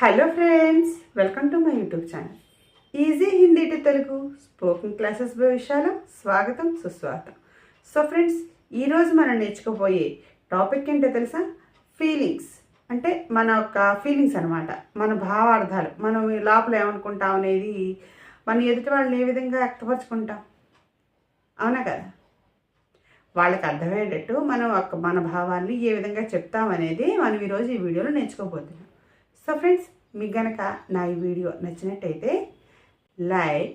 Hello friends welcome to my YouTube channel easy Hindi to Telugu spoken classes భవిష్యాలు స్వాగతం సుస్వాగతం so friends ఈరోజు మనం నేర్చుకోబోయే topic ఏంటో తెలుసా ఫీలింగ్స్ అంటే మన యొక్క ఫీలింగ్స్ అనమాట మన భావార్థాలు మనం లోపల ఏమనుకుంటాం అనేది మన ఎదుటి వాళ్ళని ఏ విధంగా వ్యక్తపరచుకుంటాం అవునా కదా వాళ్ళకి అర్థమయ్యేటట్టు మనం ఒక మన భావాన్ని ఏ విధంగా చెప్తామనేది మనం ఈరోజు ఈ వీడియోలో నేర్చుకోబోతున్నాం సో ఫ్రెండ్స్ మీకు గనక నా ఈ వీడియో నచ్చినట్టయితే లైక్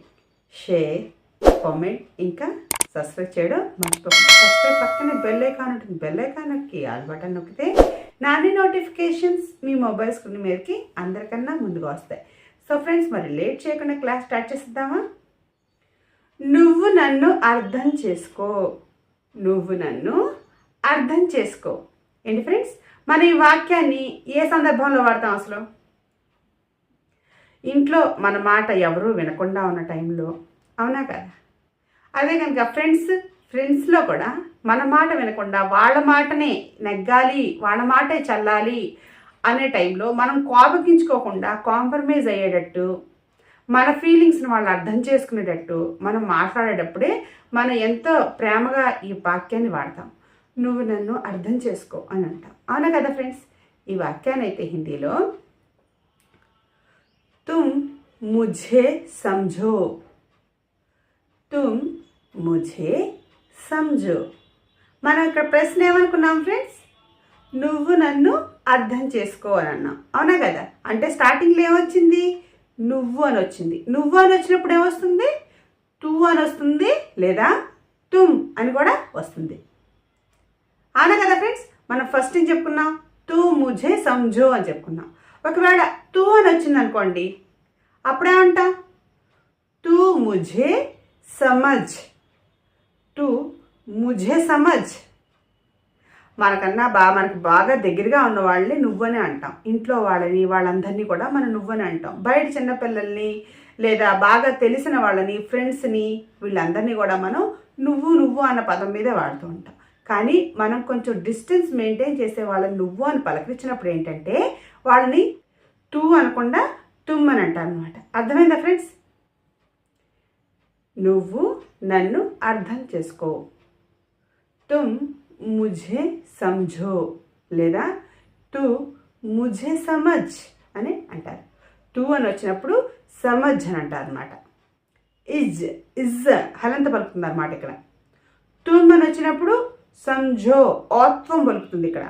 షేర్ కామెంట్ ఇంకా సబ్స్క్రైబ్ చేయడం మర్చిపోకండి. సబ్స్క్రైబ్ పక్కనే బెల్ ఐకాన్ ఉంటుంది. బెల్ ఐకాన్ నొక్కి ఆల్ బటన్ నొక్కితే నాని నోటిఫికేషన్స్ మీ మొబైల్ స్క్రీన్ మీదకి అందరికన్నా ముందుగా వస్తాయి. సో ఫ్రెండ్స్ మరి లేట్ చేయకుండా క్లాస్ స్టార్ట్ చేసిద్దామా? నువ్వు నన్ను అర్థం చేసుకో. నువ్వు నన్ను అర్థం చేసుకో. ఏంటి ఫ్రెండ్స్ మన ఈ వాక్యాన్ని ఏ సందర్భంలో వాడతాం అసలు? ఇంట్లో మన మాట ఎవరూ వినకుండా ఉన్న టైంలో అవునా కదా? అదే కనుక ఫ్రెండ్స్ ఫ్రెండ్స్లో కూడా మన మాట వినకుండా వాళ్ళ మాటనే నెగ్గాలి వాళ్ళ మాటే చల్లాలి అనే టైంలో మనం కోపగించుకోకుండా కాంప్రమైజ్ అయ్యేటట్టు మన ఫీలింగ్స్ని వాళ్ళు అర్థం చేసుకునేటట్టు మనం మాట్లాడేటప్పుడే మనం ఎంతో ప్రేమగా ఈ వాక్యాన్ని వాడతాం. నువ్వు నన్ను అర్థం చేసుకో అని అంట అవునా కదా ఫ్రెండ్స్? ఈ వాక్యానైతే హిందీలో తుమ్ ముఝే సంజో. తుమ్ ముఝే సంజో. మనం ఇక్కడ ప్రశ్న ఏమనుకున్నాం ఫ్రెండ్స్? నువ్వు నన్ను అర్థం చేసుకో అని అన్నాం. అవునా కదా? అంటే స్టార్టింగ్లో ఏమొచ్చింది? నువ్వు అని వచ్చింది. నువ్వు అని వచ్చినప్పుడు ఏమొస్తుంది? టూ అని వస్తుంది లేదా తుమ్ అని కూడా వస్తుంది. అవునా కదా ఫ్రెండ్స్? మనం ఫస్ట్ ఏం చెప్పుకున్నాం తూ ముజే సంజో అని చెప్పుకున్నాం. ఒకవేళ తూ అని వచ్చింది అనుకోండి అప్పుడేమంట తూ ముజే సమజ్. తూ ముజే సమజ్. మనకన్నా బాగా మనకు బాగా దగ్గరగా ఉన్న వాళ్ళని నువ్వనే అంటాం. ఇంట్లో వాళ్ళని వాళ్ళందరినీ కూడా మనం నువ్వని అంటాం. బయట చిన్నపిల్లల్ని లేదా బాగా తెలిసిన వాళ్ళని ఫ్రెండ్స్ని వీళ్ళందరినీ కూడా మనం నువ్వు నువ్వు అన్న పదం మీదే వాడుతూ ఉంటాం. కానీ మనం కొంచెం డిస్టెన్స్ మెయింటైన్ చేసే వాళ్ళని నువ్వు అని పలకరించినప్పుడు ఏంటంటే వాళ్ళని టూ అనకుండా తుమ్ అని అంటారు అనమాట అర్థమైందా ఫ్రెండ్స్? నువ్వు నన్ను అర్థం చేసుకో. తుమ్ ముజే సంజో లేదా తు ముజే సమజ్ అని అంటారు. తు అని వచ్చినప్పుడు సమజ్ అని అంటారు అనమాట ఇజ్ ఇజ్ హలంత పలుకుతుంది అనమాట ఇక్కడ. తుమ్ అని వచ్చినప్పుడు సంజో ఓత్వం పలుకుతుంది ఇక్కడ.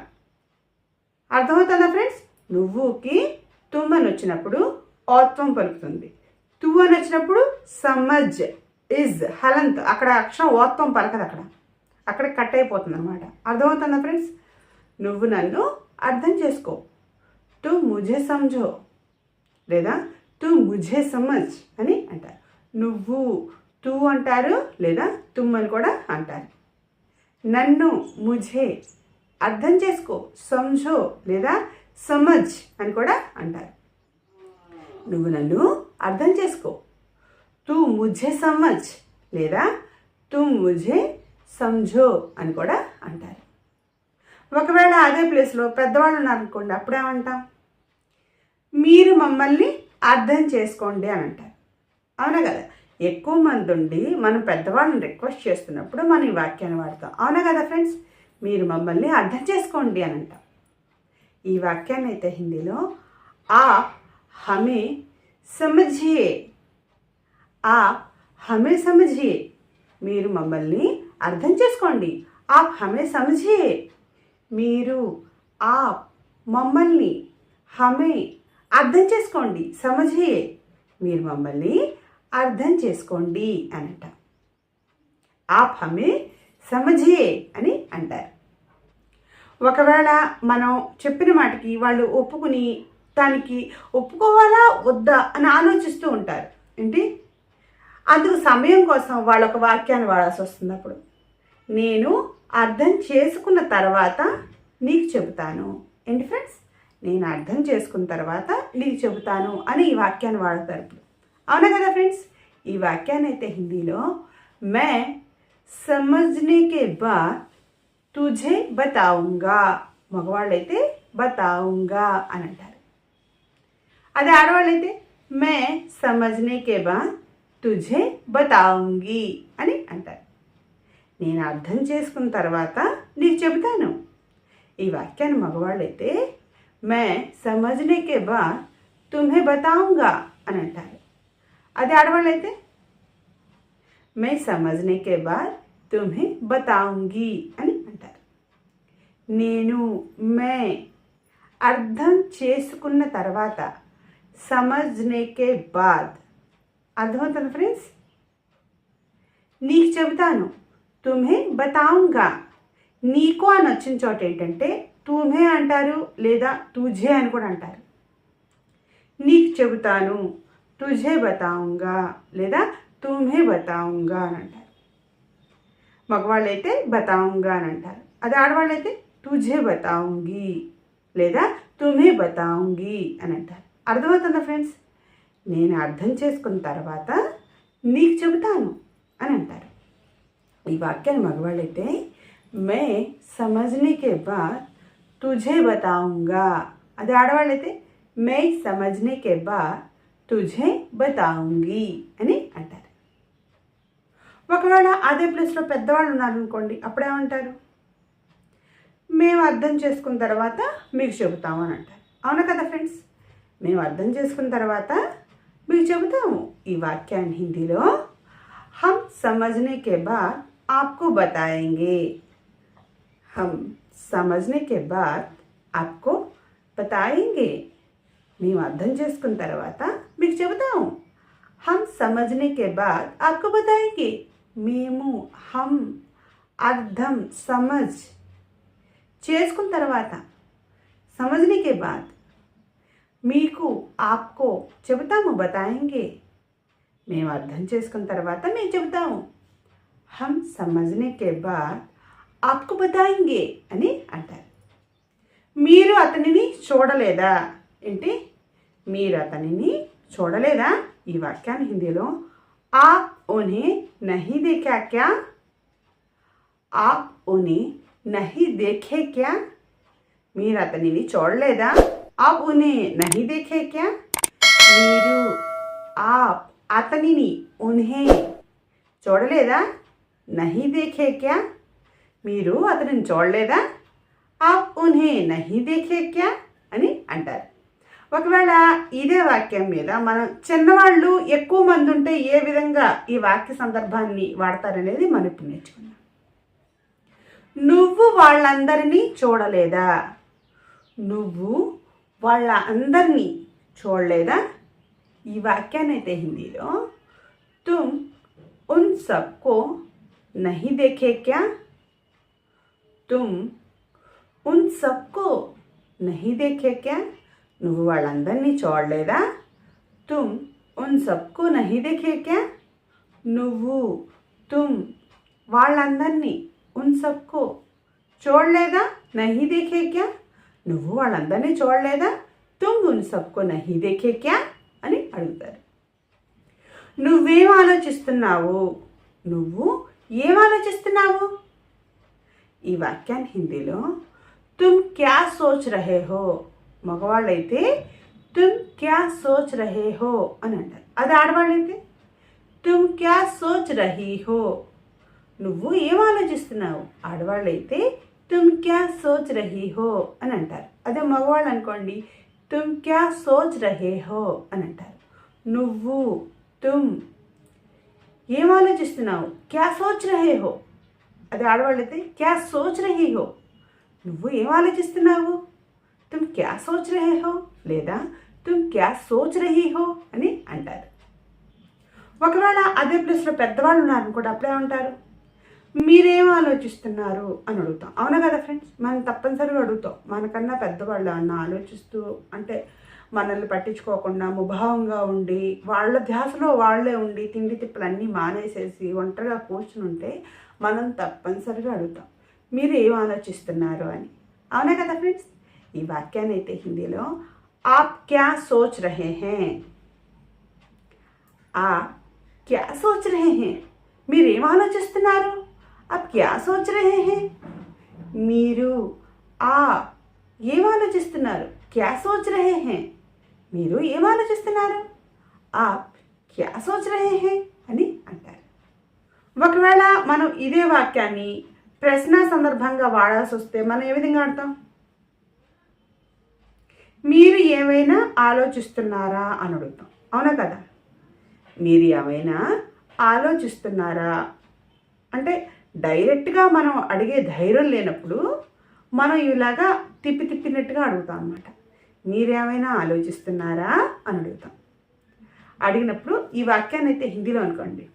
అర్థమవుతుందా ఫ్రెండ్స్? నువ్వుకి తుమ్మని వచ్చినప్పుడు ఓత్వం పలుకుతుంది. తు అని వచ్చినప్పుడు సమజ్ ఇజ్ హలంత్. అక్కడ అక్షరం ఓత్వం పలకదు అక్కడ. అక్కడ కట్ అయిపోతుంది అనమాట అర్థమవుతుందా ఫ్రెండ్స్? నువ్వు నన్ను అర్థం చేసుకో. టు ముజే సంజో. లేదా తు ముజే సమజ్ అని అంటారు. నువ్వు తు అంటారు లేదా తుమ్మని కూడా అంటారు. నన్ను ముజే. అర్థం చేసుకో. సంజో లేదా సమజ్ అని కూడా అంటారు. నువ్వు నన్ను అర్థం చేసుకో. తు ముజే సమజ్ లేదా తు ముజే సంజో అని కూడా అంటారు. ఒకవేళ అదే ప్లేస్లో పెద్దవాళ్ళు ఉన్నారనుకోండి అప్పుడేమంటాం? మీరు మమ్మల్ని అర్థం చేసుకోండి అని అంటారు. అవునా కదా? ఎక్కువ మంది ఉండి మనం పెద్దవాళ్ళని రిక్వెస్ట్ చేస్తున్నప్పుడు మనం ఈ వాక్యాన్ని వాడతాం. అవునా కదా ఫ్రెండ్స్? మీరు మమ్మల్ని అర్థం చేసుకోండి అని అంటాం. ఈ వాక్యాన్ని అయితే హిందీలో ఆ హమే సమజియే ఆ హమే సమజియే మీరు మమ్మల్ని అర్థం చేసుకోండి. ఆ హమే సమజియే మీరు ఆ మమ్మల్ని హమే అర్థం చేసుకోండి. సమజియే మీరు మమ్మల్ని అర్థం చేసుకోండి అనట అంట ఆప్ హమే సమజే అని అంటారు. ఒకవేళ మనం చెప్పిన మాటకి వాళ్ళు ఒప్పుకుని దానికి ఒప్పుకోవాలా వద్దా అని ఆలోచిస్తూ ఉంటారు. ఏంటి? అందుకు సమయం కోసం వాళ్ళ ఒక వాక్యాన్ని వాడాల్సి వస్తుంది అప్పుడు. నేను అర్థం చేసుకున్న తర్వాత నీకు చెబుతాను. ఏంటి ఫ్రెండ్స్? నేను అర్థం చేసుకున్న తర్వాత నీకు చెబుతాను అని ఈ వాక్యాన్ని వాడతారు ఇప్పుడు. అవునా కదా ఫ్రెండ్స్? ఈ వాక్యాన్ని అయితే హిందీలో మే సమజ్నే కే బాద్ తుజే బతావుంగా. మగవాళ్ళైతే బతావుంగా అని అంటారు. అదే ఆడవాళ్ళైతే మే సమజ్నే కే బాద్ తుజే బతావుంగి అని అంటారు. నేను అర్థం చేసుకున్న తర్వాత నీకు చెబుతాను. ఈ వాక్యాన్ని మగవాళ్ళైతే మే సమజ్నే కే బాద్ బతావుంగా అని అంటారు. అదే ఆడవాళ్ళైతే మే సమజ్నే కే తుమ్హే బతాంగి అని అంటారు నేను మే అర్థం చేసుకున్న తర్వాత సమజ్నేకే బాద్ అర్థమవుతుంది ఫ్రెండ్స్ నీకు చెబుతాను తుమ్హే బతాంగా నీకు అని వచ్చిన చోట ఏంటంటే తుమ్హే అంటారు లేదా తుజే అని కూడా అంటారు నీకు చెబుతాను టుజే బతావుంగా లేదా తుమ్హే బతావుంగా అని అంటారు. మగవాళ్ళు అయితే బతావుంగా అని అంటారు. అది ఆడవాళ్ళు అయితే తుజే బతావుంగి లేదా తుమ్హే బతావుంగి అని అంటారు. అర్థమవుతుందా ఫ్రెండ్స్ నేను అర్థం చేసుకున్న తర్వాత నీకు చెబుతాను అని అంటారు. ఈ వాక్యాన్ని మగవాళ్ళైతే మే సమజ్నీకే బాద్ తుజే బతావుంగా అది ఆడవాళ్ళైతే మే సమజ్నీకే బాద్ తుజే బతాంగి అని అంటారు. ఒకవేళ అదే ప్లేస్లో పెద్దవాళ్ళు ఉన్నారనుకోండి అప్పుడేమంటారు మేము అర్థం చేసుకున్న తర్వాత మీకు చెబుతాము అని అంటారు. అవునా కదా ఫ్రెండ్స్ మేము అర్థం చేసుకున్న తర్వాత మీకు చెబుతాము. ఈ వాక్యాన్ని హిందీలో హమ్ సమజ్నే కే బాద్ ఆప్కో బతాయింగి. హమ్ సమజ్నే కే బాద్ ఆప్కో బతాయింగి. మేము అర్థం చేసుకున్న తర్వాత చెబుతా. చెబుతాము హమ్ సమజ్నే బాద్ ఆప్కో బతాయేంగే మేము హమ్ అర్థం సమజ్ చేసుకున్న తర్వాత సమజ్నే బాద్ మీకు ఆప్కో చెబుతాము బతాయింగే. మేము అర్థం చేసుకున్న తర్వాత మేము చెబుతాము. హమ్ సమజ్నే బాద్ ఆప్కు బతాయింగే అని అంటారు. మీరు అతనిని చూడలేదా? ఏంటి? మీరు అతనిని చూడలేదా? ఈ వాక్యాన్ని హిందీలో ఆప్ ఉన్హే నహీ దేఖా క్యా? ఆప్ ఉని నహీ దేఖే క్యా? మీరు అతనిని చూడలేదా? ఆప్ ఉనే నహి దేఖే క్యా? మీరు ఆప్ అతనిని ఉన్హే చూడలేదా? నహి దేఖే క్యా? మీరు అతనిని చూడలేదా? ఆప్ ఉన్హే నహి దేఖే క్యా? అని అంటారు. ఒకవేళ ఇదే వాక్యం మీద మనం చిన్నవాళ్ళు ఎక్కువ మంది ఉంటే ఏ విధంగా ఈ వాక్య సందర్భాన్ని వాడతారనేది మనం ఇప్పుడు నేర్చుకుందాం. నువ్వు వాళ్ళందరినీ చూడలేదా? నువ్వు వాళ్ళ అందరినీ చూడలేదా? ఈ వాక్యాన్ని అయితే హిందీలో తుమ్ ఉన్ సబ్కో నహి దేఖే క్యా? తుమ్ ఉన్ సబ్కో నహి దేఖే క్యా? నువ్వు వాళ్ళందరినీ చూడలేదా? తుమ్ ఉన్ సబ్కో నహీ దేఖే క్యా? నువ్వు తుమ్ వాళ్ళందరినీ ఉన్ సబ్కో చూడలేదా? నహీ దేఖే క్యా? నువ్వు వాళ్ళందరినీ చూడలేదా? తుమ్ ఉన్ సబ్కో నహీ దేఖే క్యా? అని అడుగుతారు. నువ్వేం ఆలోచిస్తున్నావు? నువ్వు ఏం ఆలోచిస్తున్నావు? ఈ వాక్యాన్ని హిందీలో తుమ్ క్యా సోచ్ రహే హో? మగవాళ్ళైతే తుమ్ క్యా సోచ్ రహే హో అని అంటారు. అది ఆడవాళ్ళైతే తుమ్ క్యా సోచ్ రహీ హో నువ్వు ఏం ఆలోచిస్తున్నావు? ఆడవాళ్ళైతే తుమ్ క్యా సోచ్ రహీ హో అని అంటారు. అదే మగవాళ్ళు అనుకోండి తుమ్ క్యా సోచ్ రహే హో అని అంటారు. నువ్వు తుమ్ ఏం ఆలోచిస్తున్నావు? క్యా సోచ్ రహే హో అది ఆడవాళ్ళైతే క్యా సోచ్ రహీ హో నువ్వు ఏం ఆలోచిస్తున్నావు? తుమ్ క్యా సోచ్ రహే హో లేదా తుమ్ క్యా సోచ్ రహీ హో అని అంటారు. ఒకవేళ అదే ప్లేస్లో పెద్దవాళ్ళు ఉన్నారు కూడా అప్పుడే ఉంటారు మీరేం ఆలోచిస్తున్నారు? అని అడుగుతాం. అవునా కదా ఫ్రెండ్స్ మనం తప్పనిసరిగా అడుగుతాం. మనకన్నా పెద్దవాళ్ళు అన్న ఆలోచిస్తూ అంటే మనల్ని పట్టించుకోకుండా ముభావంగా ఉండి వాళ్ళ ధ్యాసలో వాళ్ళే ఉండి తిండి తిప్పలన్నీ మానేసేసి ఒంటరిగా కూర్చుని ఉంటే మనం తప్పనిసరిగా అడుగుతాం. మీరు ఏం ఆలోచిస్తున్నారు అని. అవునా కదా ఫ్రెండ్స్ ఈ వాక్యాన్ని అయితే హిందీలో ఆప్ క్యా సోచ్ రహే హే ఆ క్యా సోచ్ రహే హే మీరేం ఆలోచిస్తున్నారు ఆప్ క్యా సోచ్ రహే హే మీరు ఆ ఏం ఆలోచిస్తున్నారు క్యా సోచ్ రహే హే మీరు ఏం ఆలోచిస్తున్నారు ఆప్ క్యా సోచ్ రహే హే అని అంటారు ఒకవేళ మనం ఇదే వాక్యాన్ని ప్రశ్న సందర్భంగా వాడాల్సి వస్తే మనం ఏ విధంగా ఆడతాం మీరు ఏమైనా ఆలోచిస్తున్నారా అని అడుగుతాం. అవునా కదా? మీరు ఏమైనా ఆలోచిస్తున్నారా? అంటే డైరెక్ట్గా మనం అడిగే ధైర్యం లేనప్పుడు మనం ఇలాగా తిప్పి తిప్పినట్టుగా అడుగుతాం అనమాట మీరేమైనా ఆలోచిస్తున్నారా అని అడుగుతాం. అడిగినప్పుడు ఈ వాక్యాన్ని అయితే హిందీలో అనుకోండి.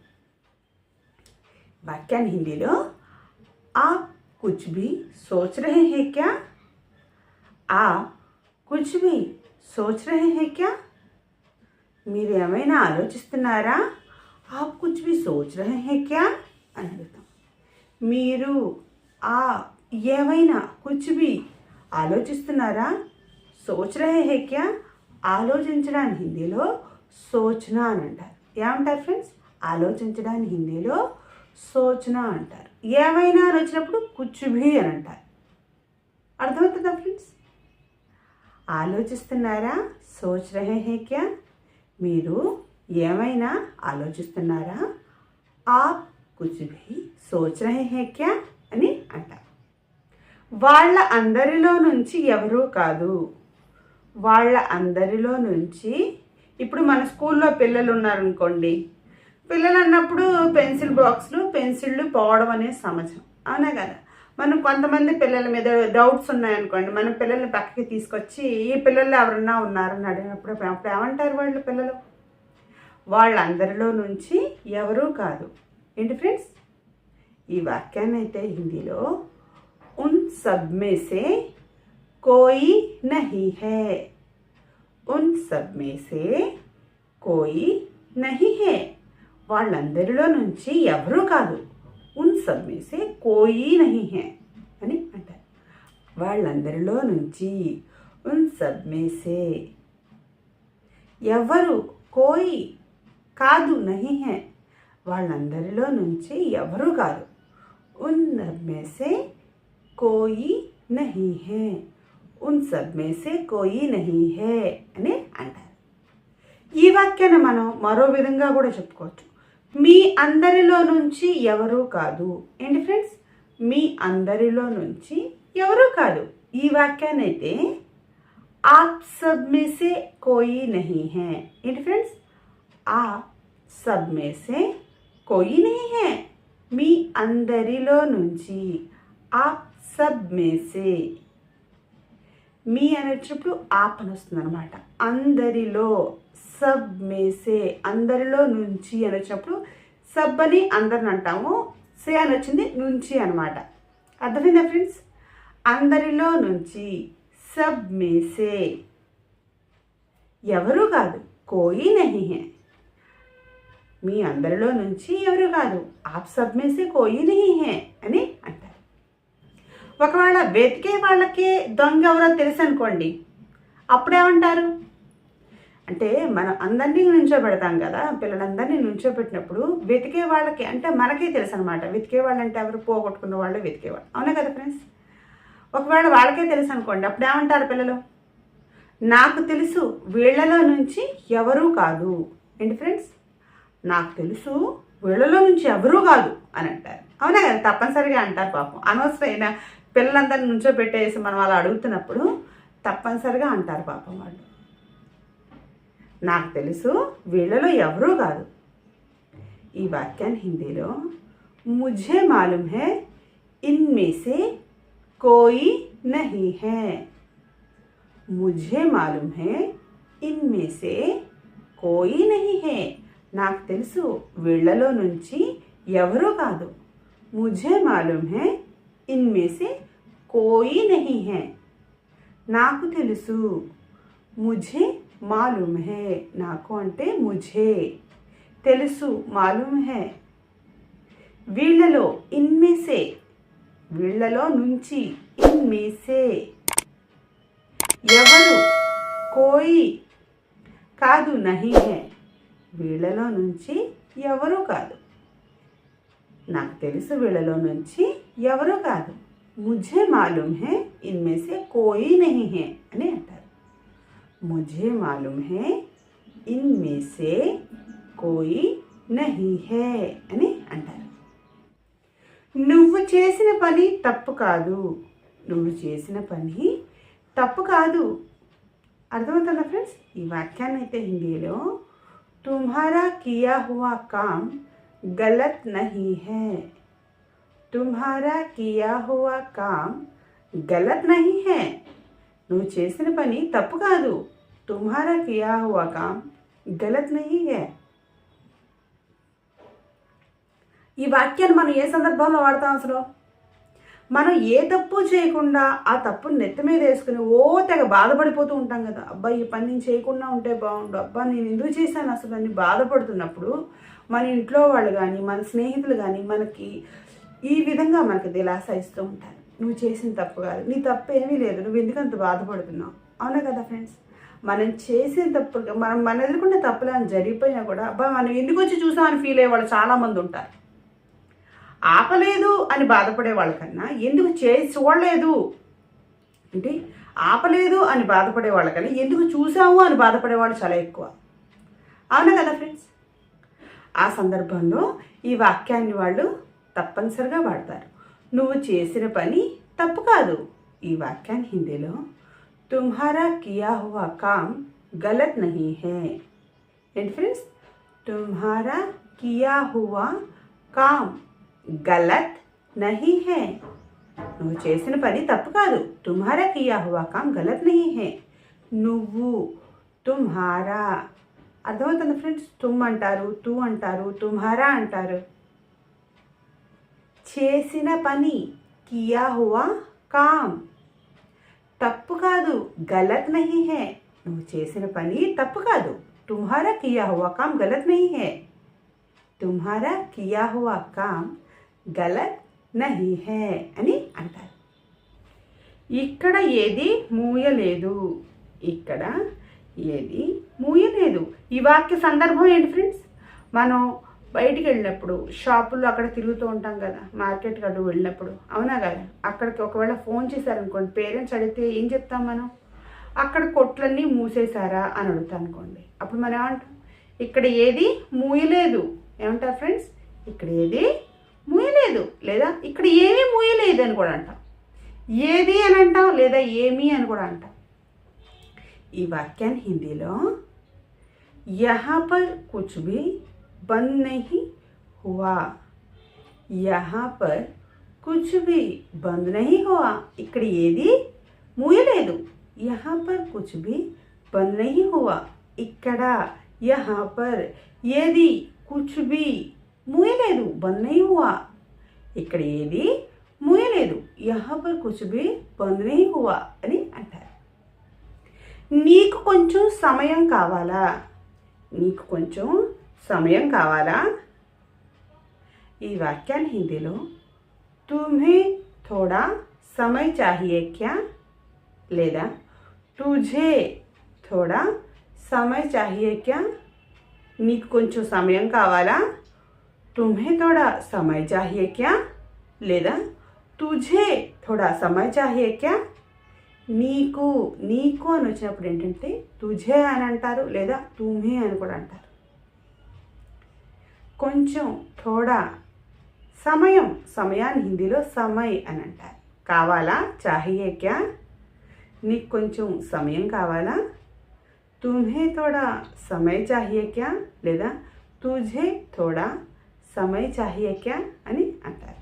వాక్యాన్ని హిందీలో ఆ కుచ్ భీ సోచ్ రహే హే క్యా? ఆ कुछ भी सोच रहे हैं क्या మీరు ఏమైనా ఆలోచిస్తున్నారా ఆప్ కుచ్ బి సోచ్ రహే హే క్యా అని అడుగుతాం మీరు ఆ ఏమైనా కుచ్ బి ఆలోచిస్తున్నారా సోచ్ రహే హే క్యా ఆలోచించడాన్ని హిందీలో సోచన అని అంటారు ఏమంటారు ఫ్రెండ్స్ ఆలోచించడాన్ని హిందీలో సోచన అంటారు ఏమైనా అని వచ్చినప్పుడు కుచ్చుభి అని అంటారు అర్థమవుతుందా ఫ్రెండ్స్ ఆలోచిస్తున్నారా? సోచ్ రహే హే క్యా మీరు ఏమైనా ఆలోచిస్తున్నారా? ఆ కుచ్చుభి సోచ్ రహే హే క్యా అని అంటారు వాళ్ళ అందరిలో నుంచి ఎవరూ కాదు. వాళ్ళ అందరిలో నుంచి ఇప్పుడు మన స్కూల్లో పిల్లలు ఉన్నారనుకోండి. పిల్లలు అన్నప్పుడు పెన్సిల్ బాక్స్లు పెన్సిళ్ళు పోవడం అనే సమాజం. అవునా కదా? మనం కొంతమంది పిల్లల మీద డౌట్స్ ఉన్నాయనుకోండి మనం పిల్లల్ని పక్కకి తీసుకొచ్చి ఈ పిల్లలు ఎవరన్నా ఉన్నారని అడిగినప్పుడు అప్పుడు ఏమంటారు వాళ్ళు పిల్లలు? వాళ్ళందరిలో నుంచి ఎవరూ కాదు. ఏంటి ఫ్రెండ్స్ ఈ వాక్యాన్ని అయితే హిందీలో ఉన్ సబ్మేసే కోయి నహి హే. ఉన్ సబ్మేసే కోయి నహి హే. వాళ్ళందరిలో నుంచి ఎవరూ కాదు. ఉన్ సబ్ మే సే కోయి నహీ హే అని అంటారు వాళ్ళందరిలో నుంచి ఉన్ సబ్ మే సే ఎవరు కోయి కాదు నహీ హే వాళ్ళందరిలో నుంచి ఎవరు కాదు ఉన్ మే సే కోయి నహీ హే ఉన్ సబ్ మే సే కోయి నహీ హే అని అంటారు ఈ వాక్యాన్ని మనం మరో విధంగా కూడా చెప్పుకోవచ్చు మీ అందరిలో నుంచి ఎవరూ కాదు. ఏంటి ఫ్రెండ్స్? మీ అందరిలో నుంచి ఎవరూ కాదు. ఈ వాక్యాన్ని అయితే ఆప్ సబ్ మే సే కోయి నహీ హే. ఏంటి ఫ్రెండ్స్? ఆ సబ్ కోయి నహీ హే. మీ అందరిలో నుంచి ఆప్ సబ్ మేసే మీ అనేటప్పుడు ఆప్ అని వస్తుంది అనమాట అందరిలో సబ్ మేసే అందరిలో నుంచి అని వచ్చినప్పుడు సబ్ అని అందరిని అంటాము సే అని వచ్చింది నుంచి అనమాట అర్థమైందా ఫ్రెండ్స్? అందరిలో నుంచి సబ్ మేసే. ఎవరు కాదు కోయి నహి హే. మీ అందరిలో నుంచి ఎవరు కాదు ఆప్ సబ్ మేసే కోయి నహి హే అని అంటారు. ఒకవేళ వెతికే వాళ్ళకి దొంగ ఎవరో తెలుసు అనుకోండి అప్పుడేమంటారు? అంటే మనం అందరినీ నుంచోబెడతాం కదా పిల్లలందరినీ నుంచోబెట్టినప్పుడు వెతికే వాళ్ళకి అంటే మనకే తెలుసు అనమాట వెతికే వాళ్ళు అంటే ఎవరు పోగొట్టుకున్న వాళ్ళు వెతికేవాళ్ళు. అవునా కదా ఫ్రెండ్స్ ఒకవేళ వాళ్ళకే తెలుసు అనుకోండి అప్పుడు ఏమంటారు పిల్లలు? నాకు తెలుసు వీళ్ళలో నుంచి ఎవరూ కాదు. ఏంటి ఫ్రెండ్స్ నాకు తెలుసు వీళ్ళలో నుంచి ఎవరూ కాదు అని అంటారు. అవునా కదా? తప్పనిసరిగా అంటారు పాపం. అనవసరమైన పిల్లలందరినీ నుంచో పెట్టేసి మనం అలా అడుగుతున్నప్పుడు తప్పనిసరిగా అంటారు పాపం వాళ్ళు. నాకు తెలుసు వీళ్ళలో ఎవరూ కాదు. ఈ వాక్యాన్ని హిందీలో ముజే మాలూమ్ హే ఇన్మే సే కోయి నహీ హే. ముఝే మాలూమ్ హే ఇన్మే సే కోయి నహీ హే. నాకు తెలుసు వీళ్ళలో నుంచి ఎవరూ కాదు. ముఝే మాలూమ్ హే ఇన్మే సే కోయి నహీ హే. నాకు తెలుసు ముజే మాలూమ్ హే నాకు అంటే ముఝే. తెలుసు మాలూమ్ హే వీళ్ళలో ఇన్మేసే. వీళ్ళలో నుంచి ఇన్మేసే. ఎవరు? కోయి. కాదు నహి హే వీళ్ళలో నుంచి ఎవరు కాదు? నాకు తెలుసు వీళ్ళలో నుంచి ఎవరు కాదు. ముజే మాలూమ్ హే ఇన్మేసే కోయి నహి హే అని అంటారు मुझे मालूम है इनमें से कोई नहीं है అని అంటారు నువ్వు చేసిన పని తప్పు కాదు నువ్వు చేసిన పని తప్పు కాదు అర్థమవుతుందా ఫ్రెండ్స్ ఈ వాక్యాన్ని అయితే హిందీలో తుమ్హారా కియా హువా కామ్ గలత్ నహీ హై తుమ్హారా కియా హువా కామ్ గలత్ నహీ హై నువ్వు చేసిన పని తప్పు కాదు. తుమ్హారా కియా హువా కామ్ గలత్ నహీ హే. ఈ వాక్యాన్ని మనం ఏ సందర్భంలో వాడతాం అసలు? మనం ఏ తప్పు చేయకుండా ఆ తప్పుని నెత్తి మీద వేసుకుని ఓ తెగ బాధపడిపోతూ ఉంటాం కదా. అబ్బా ఈ పని నేను చేయకుండా ఉంటే బాగుండు. అబ్బా నేను ఎందుకు చేశాను అసలు? అని బాధపడుతున్నప్పుడు మన ఇంట్లో వాళ్ళు కానీ మన స్నేహితులు కానీ మనకి ఈ విధంగా మనకి దిలాస ఇస్తూ ఉంటారు. నువ్వు చేసిన తప్పు కాదు. నీ తప్పు ఏమీ లేదు. నువ్వు ఎందుకు అంత బాధపడుతున్నావు? అవునా కదా ఫ్రెండ్స్? మనం చేసే తప్పు మనం మన ఎదుర్కొన్న తప్పులు అని జరిగిపోయినా కూడా అబ్బా మనం ఎందుకు వచ్చి చూసామని ఫీల్ అయ్యేవాళ్ళు చాలామంది ఉంటారు. ఆపలేదు అని బాధపడే వాళ్ళకన్నా ఎందుకు చేసి చూడలేదు? అంటే ఆపలేదు అని బాధపడే వాళ్ళకన్నా ఎందుకు చూసాము అని బాధపడే వాళ్ళు చాలా ఎక్కువ. అవునా కదా ఫ్రెండ్స్? ఆ సందర్భంలో ఈ వాక్యాన్ని వాళ్ళు తప్పనిసరిగా వాడతారు. నువ్వు చేసిన పని తప్పు కాదు. ఈ వాక్యాన్ని హిందీలో తుమ్హారా కియా హువా కామ్ గలత్ నహీ హే. ఏంటి ఫ్రెండ్స్ తుమ్హారా కియా హువా కామ్ గలత్ నహీ హే. నువ్వు చేసిన పని తప్పు కాదు. తుమ్హారా కియా హువా కామ్ గలత్ నహీ హే. నువ్వు తుమ్హారా. అర్థమవుతుంది ఫ్రెండ్స్ తుమ్ అంటారు తూ అంటారు తుమ్హారా అంటారు. చేసిన పని కియా హువా కామ్. తప్పు కాదు గలత్ నహీ హే. నువ్వు చేసిన పని తప్పు కాదు. తుమ్హారా కియా హువా కామ్ గలత్ నహీ హే. తుమ్హారా కియా హువా కామ్ గలత్ నహీ హే అని అంటారు. ఇక్కడ ఏది మూయలేదు. ఇక్కడ ఏది మూయలేదు. ఈ వాక్య సందర్భం ఏంటి ఫ్రెండ్స్? మనం బయటికి వెళ్ళినప్పుడు షాపుల్లో అక్కడ తిరుగుతూ ఉంటాం కదా మార్కెట్ అటు వెళ్ళినప్పుడు. అవునా కదా? అక్కడికి ఒకవేళ ఫోన్ చేశారనుకోండి పేరెంట్స్ అడిగితే ఏం చెప్తాం మనం? అక్కడ కొట్లన్నీ మూసేశారా అని అడుగుతాం అనుకోండి. అప్పుడు మనం ఏమంటాం? ఇక్కడ ఏది మూయలేదు. ఏమంటారు ఫ్రెండ్స్? ఇక్కడ ఏది మూయలేదు. లేదా ఇక్కడ ఏమీ మూయలేదు అని కూడా అంటాం. ఏది అని అంటాం లేదా ఏమీ అని కూడా అంటాం. ఈ వాక్యాన్ని హిందీలో యహాపర్ కూచుబీ बंद नहीं हुआ यहाँ पर कुछ भी बंद नहीं हुआ ఇక్కడ ఏది మూయలేదు यहाँ पर कुछ भी बंद नहीं हुआ ఇక్కడ यहाँ पर ఏది कुछ भी మూయలేదు బంద్ नहीं हुआ ఇక్కడ ఏది మూయలేదు यहाँ पर कुछ भी बंद नहीं हुआ అని అంటారు నీకు కొంచెం సమయం కావాలా నీకు కొంచెం సమయం కావాలా? ఈ వాక్యాన్ని హిందీలో తుమ్హే థోడా సమయ చాహియే క్యా? లేదా తుఝే థోడా సమయ చాహియే క్యా? నీకు కొంచెం సమయం కావాలా? తుమ్హే థోడా సమయ చాహియే క్యా? లేదా తుఝే థోడా సమయ చాహియే క్యా? నీకు నీకు అని వచ్చినప్పుడు ఏంటంటే తుఝే అని అంటారు లేదా తుమ్హే అని కూడా అంటారు. కొంచెం థోడా సమయం. సమయాన్ని హిందీలో సమయ్ అని అంటారు. కావాలా? చాహియే క్యా నీకు కొంచెం సమయం కావాలా? తుమ్హే థోడా. సమయ్ చాహియే క్యా లేదా తుజే థోడా. సమయ్ చాహియే క్యా అని అంటారు.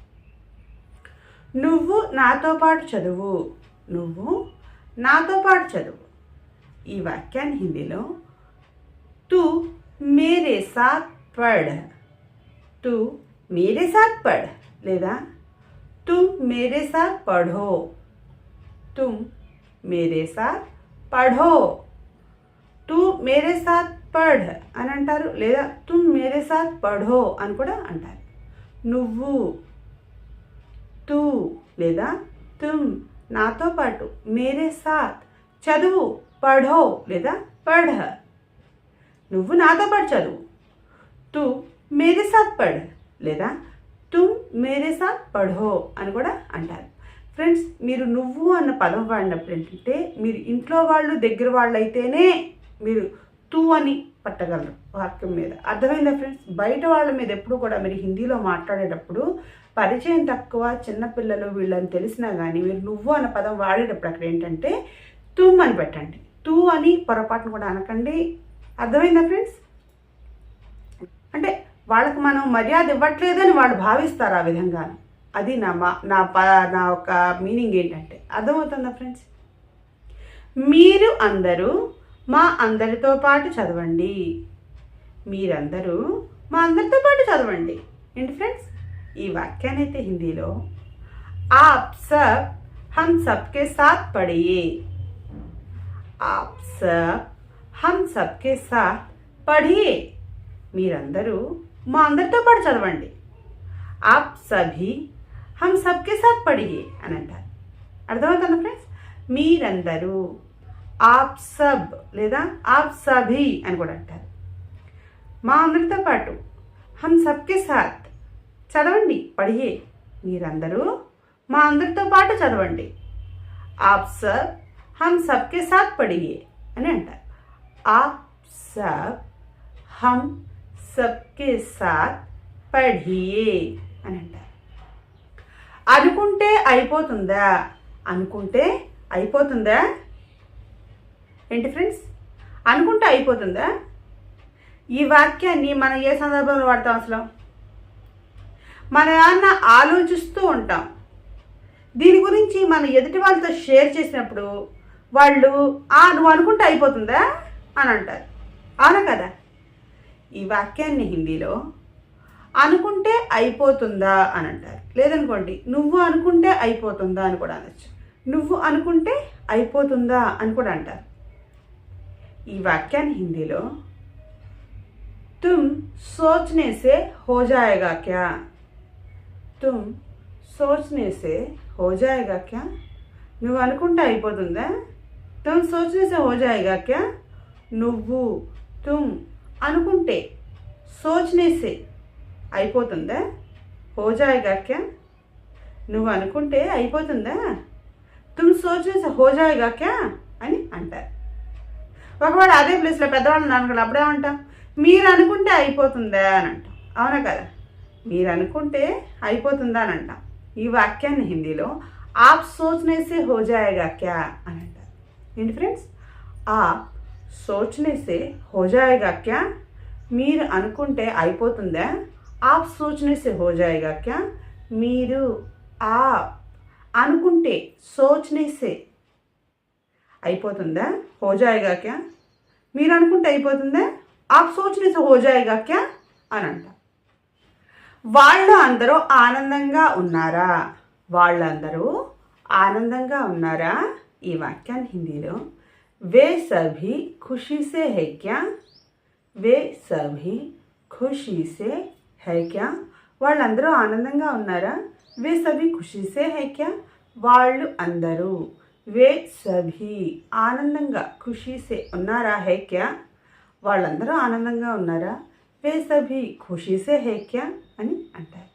నువ్వు నాతో పాటు చదువు. నువ్వు నాతో పాటు చదువు. ఈ వాక్యాన్ని హిందీలో తు మేరే సాత్ పఢ్ తు మేరే సాత్ పఢ్ లేదా తుమ్ మేరే సాత్ పఢో తుమ్ మేరే సాత్ పఢో తు మేరే సాత్ పఢ్ అని అంటారు లేదా తుమ్ మేరే సాత్ పఢో అని కూడా అంటారు. నువ్వు తూ లేదా తుమ్ నాతో పాటు మేరే సాత్ చదువు పఢో లేదా పఢ. నువ్వు నాతో పాటు చదువు. తు మేరే సాత్ పఢ్ లేదా తుమ్ మేరే సాత్ పఢో అని కూడా అంటారు. ఫ్రెండ్స్ మీరు నువ్వు అన్న పదం వాడినప్పుడు ఏంటంటే మీరు ఇంట్లో వాళ్ళు దగ్గర వాళ్ళు అయితేనే మీరు తూ అని పట్టగలరు వాక్యం మీద. అర్థమైందా ఫ్రెండ్స్ బయట వాళ్ళ మీద ఎప్పుడు కూడా మీరు హిందీలో మాట్లాడేటప్పుడు పరిచయం తక్కువ చిన్నపిల్లలు వీళ్ళని తెలిసినా కానీ మీరు నువ్వు అన్న పదం వాడేటప్పుడు అక్కడ ఏంటంటే తుమ్ అని పెట్టండి. తూ అని పొరపాటును కూడా అనకండి. అర్థమైందా ఫ్రెండ్స్ అంటే వాళ్ళకి మనం మర్యాద ఇవ్వట్లేదని వాళ్ళు భావిస్తారు ఆ విధంగా. అది నా మా నా ప నా ఒక మీనింగ్ ఏంటంటే అర్థమవుతుందా ఫ్రెండ్స్? మీరు అందరూ మా అందరితో పాటు చదవండి. మీరందరూ మా అందరితో పాటు చదవండి. ఏంటి ఫ్రెండ్స్? ఈ వాక్యాన్ని అయితే హిందీలో ఆప్ సబ్ హమ్ సబ్కే సాత్ పడియే. ఆప్ సబ్ హమ్ సబ్కే సాత్ పడియే. మీరందరూ మా అందరితో పాటు చదవండి. ఆప్ సభీ హమ్ సబ్కే సాత్ పడియే అని అంటారు. అర్థమవుతుంది ఫ్రెండ్స్ మీరందరూ ఆప్ సబ్ లేదా ఆప్ సభీ అని కూడా అంటారు. మా అందరితో పాటు హమ్ సబ్కే సాత్ చదవండి పడియే. మీరందరూ మా అందరితో పాటు చదవండి. ఆప్ సబ్ హమ్ సబ్కే సాత్ పడియే అని అంటారు. ఆప్ సబ్ హమ్ సబ్కే సాత్ పఢియే అని అంటారు. అనుకుంటే అయిపోతుందా? అనుకుంటే అయిపోతుందా? ఏంటి ఫ్రెండ్స్? అనుకుంటే అయిపోతుందా? ఈ వాక్యాన్ని మనం ఏ సందర్భంలో వాడతాం అసలు? మన అన్న ఆలోచిస్తూ ఉంటాం. దీని గురించి మన ఎదుటి వాళ్ళతో షేర్ చేసినప్పుడు వాళ్ళు ఆ నువ్వు అనుకుంటే అయిపోతుందా? అని అంటారు. అవునా కదా? ఈ వాక్యాన్ని హిందీలో అనుకుంటే అయిపోతుందా అని అంటారు. లేదనుకోండి నువ్వు అనుకుంటే అయిపోతుందా అని కూడా అనొచ్చు. నువ్వు అనుకుంటే అయిపోతుందా అని కూడా అంటారు. ఈ వాక్యాన్ని హిందీలో తుమ్ సోచనేసే హోజాయగాక్యా తుమ్ సోచనేసే హోజాయగాక్యా నువ్వు అనుకుంటే అయిపోతుందా? తుమ్ సోచనేసే హోజాయగాక్యా నువ్వు తుమ్ అనుకుంటే సోచనేసే. అయిపోతుందా? హో క్యా నువ్వు అనుకుంటే అయిపోతుందా? తుమ్ సోచనేసే సే క్యా అని అంటారు. ఒకవేళ అదే ప్లేస్లో పెద్దవాళ్ళని అప్పుడే అప్పుడేమంటాం మీరు అనుకుంటే అయిపోతుందా అని అంటాం. అవునా కదా? మీరు అనుకుంటే అయిపోతుందా అని అంటాం. ఈ వాక్యాన్ని హిందీలో ఆప్ సోచనేసే సే క్యా అని అంటారు. ఏంటి ఫ్రెండ్స్? ఆప్ సోచనే సే క్యా మీరు అనుకుంటే అయిపోతుందా? ఆప్ సోచనే సే హో క్యా మీరు ఆ అనుకుంటే సోచనే సే అయిపోతుందా? హోజాయేగా క్యా మీరు అనుకుంటే అయిపోతుందా? ఆప్ సోచనే సే హో క్యా అని అంట వాళ్ళు అందరూ ఆనందంగా ఉన్నారా? వాళ్ళందరూ ఆనందంగా ఉన్నారా? ఈ వాక్యాన్ని హిందీలో वे सभी खुशी से है क्या? వే సభీ ఖుషీసే హై క్యా వాళ్ళందరూ ఆనందంగా ఉన్నారా? వే సభి ఖుషీ హై క్యా వాళ్ళు అందరూ వే సభీ ఆనందంగా ఖుషీసే ఉన్నారా? హై క్యా వాళ్ళందరూ ఆనందంగా ఉన్నారా? వే సభి ఖుషీ హై క్యా అని అంటారు.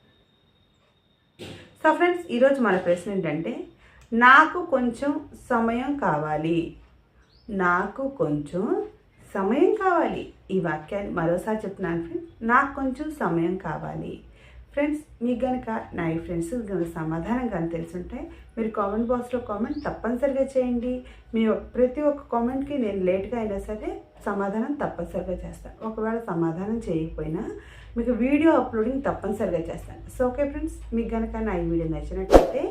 సో ఫ్రెండ్స్ ఈరోజు మన ప్రశ్న ఏంటంటే నాకు కొంచెం సమయం కావాలి. నాకు కొంచెం సమయం కావాలి. ఈ వాక్యాన్ని మరోసారి చెప్తున్నాను ఫ్రెండ్స్ నాకు కొంచెం సమయం కావాలి. ఫ్రెండ్స్ మీకు కనుక నా ఈ ఫ్రెండ్స్ కనుక సమాధానం కానీ తెలుసుంటే మీరు కామెంట్ బాక్స్లో కామెంట్ తప్పనిసరిగా చేయండి. మీ ప్రతి ఒక్క కామెంట్కి నేను లేట్గా అయినా సరే సమాధానం తప్పనిసరిగా చేస్తాను ఒకవేళ సమాధానం చేయకపోయినా మీకు వీడియో అప్లోడింగ్ తప్పనిసరిగా చేస్తాను. సో ఓకే ఫ్రెండ్స్ మీకు కనుక నా ఈ వీడియో నచ్చినట్లయితే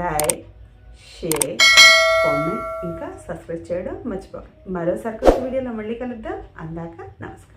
లైక్ షేర్ కామెంట్ ఇంకా సబ్స్క్రైబ్ చేయడం మర్చిపోకండి మరో సర్కస్ వీడియోలో మళ్ళీ కలుద్దాం. అందాక నమస్కారం.